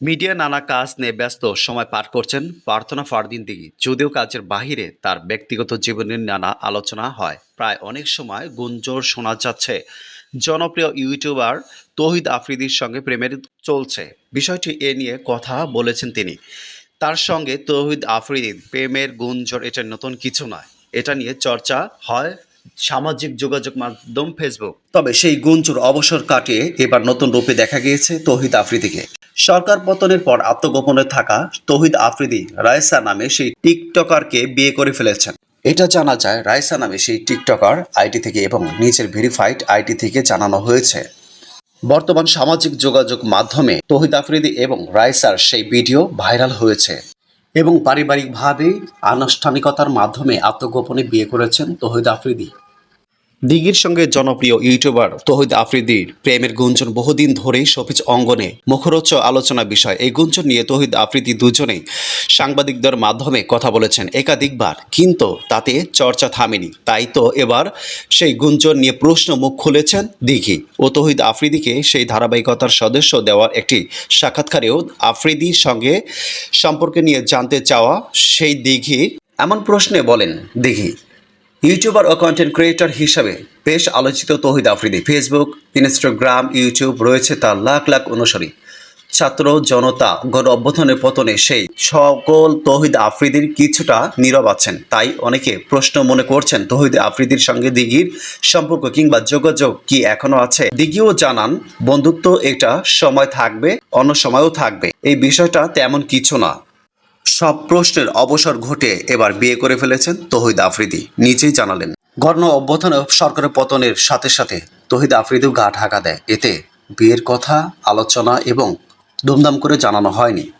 Media নানা কাজ নিয়ে ব্যস্ত, সময় পার করছেন প্রার্থনা ফারদিন দিঘি। যদিও কাজের বাহিরে তার ব্যক্তিগত জীবনের নানা আলোচনা হয়, প্রায় অনেক সময় গুঞ্জর শোনা যাচ্ছে। জনপ্রিয় ইউটিউবার তৌহিদ আফ্রিদির সঙ্গে প্রেমের চলছে। বিষয়টি এ নিয়ে কথা বলেছেন তিনি। তার সঙ্গে তৌহিদ আফ্রিদির প্রেমের গুঞ্জর এটা নতুন কিছু নয়। এটা নিয়ে চর্চা হয় সামাজিক যোগাযোগ মাধ্যম ফেসবুক। তবে সেই গুঞ্জুর অবসর কাটিয়ে এবার নতুন রূপে দেখা গিয়েছে তহিদ আফ্রিদিকে। সরকার পতনের পর আত্মগোপনে থাকা তৌহিদ আফ্রিদি রায়সা নামে সেই টিকটকারকে বিয়ে করে ফেলেছেন। এটা জানা যায় রায়সা নামে সেই টিকটকার আইটি থেকে এবং নিজের ভেরিফাইড আইটি থেকে জানানো হয়েছে। বর্তমান সামাজিক যোগাযোগ মাধ্যমে তৌহিদ আফ্রিদি এবং রাইসার সেই ভিডিও ভাইরাল হয়েছে এবং পারিবারিকভাবে আনুষ্ঠানিকতার মাধ্যমে আত্মগোপনে বিয়ে করেছেন তৌহিদ আফ্রিদি। দিঘির সঙ্গে জনপ্রিয় ইউটিউবার তৌহিদ আফ্রিদির প্রেমের গুঞ্জন বহুদিন ধরেই সফিজ অঙ্গনে মুখরোচ্চ আলোচনা বিষয়। এই গুঞ্জন নিয়ে তৌহিদ আফ্রিদি দুজনেই সাংবাদিকদের মাধ্যমে কথা বলেছেন একাধিকবার। কিন্তু তাতে চর্চা থামেনি। তাই তো এবার সেই গুঞ্জন নিয়ে প্রশ্ন মুখ খুলেছেন দিঘি ও তৌহিদ আফ্রিদিকে সেই ধারাবাহিকতার সদস্য দেওয়ার একটি সাক্ষাৎকারেও আফ্রিদির সঙ্গে সম্পর্কে নিয়ে জানতে চাওয়া সেই দিঘি এমন প্রশ্নে বলেন, দিঘি ইউটিউবার ও কন্টেন্ট ক্রিয়েটর হিসাবে বেশ আলোচিত Tawhid Afridi. Facebook Instagram YouTube রয়েছে তার লাখ লাখ অনুসারী। ছাত্র জনতা গণ অভ্যুত্থানের পতনে সেই সকল তৌহিদ আফ্রিদির কিছুটা নীরব আছেন। তাই অনেকে প্রশ্ন মনে করছেন, তৌহিদ আফ্রিদির সঙ্গে দিঘির সম্পর্ক কিংবা যোগাযোগ কি এখনও আছে? দিঘিও জানান, বন্ধুত্ব এটা সময় থাকবে, অন্য সময়ও থাকবে। এই বিষয়টা তেমন কিছু না। সব প্রশ্নের অবসর ঘটে এবার বিয়ে করে ফেলেছেন তহিদ আফ্রিদি। নিজেই জানালেন গণ অভ্যথন সরকারের পতনের সাথে সাথে তহিদ আফ্রিদিও গা ঢাকা দেয়। এতে বিয়ের কথা, আলোচনা এবং ধুমধাম করে জানানো হয়নি।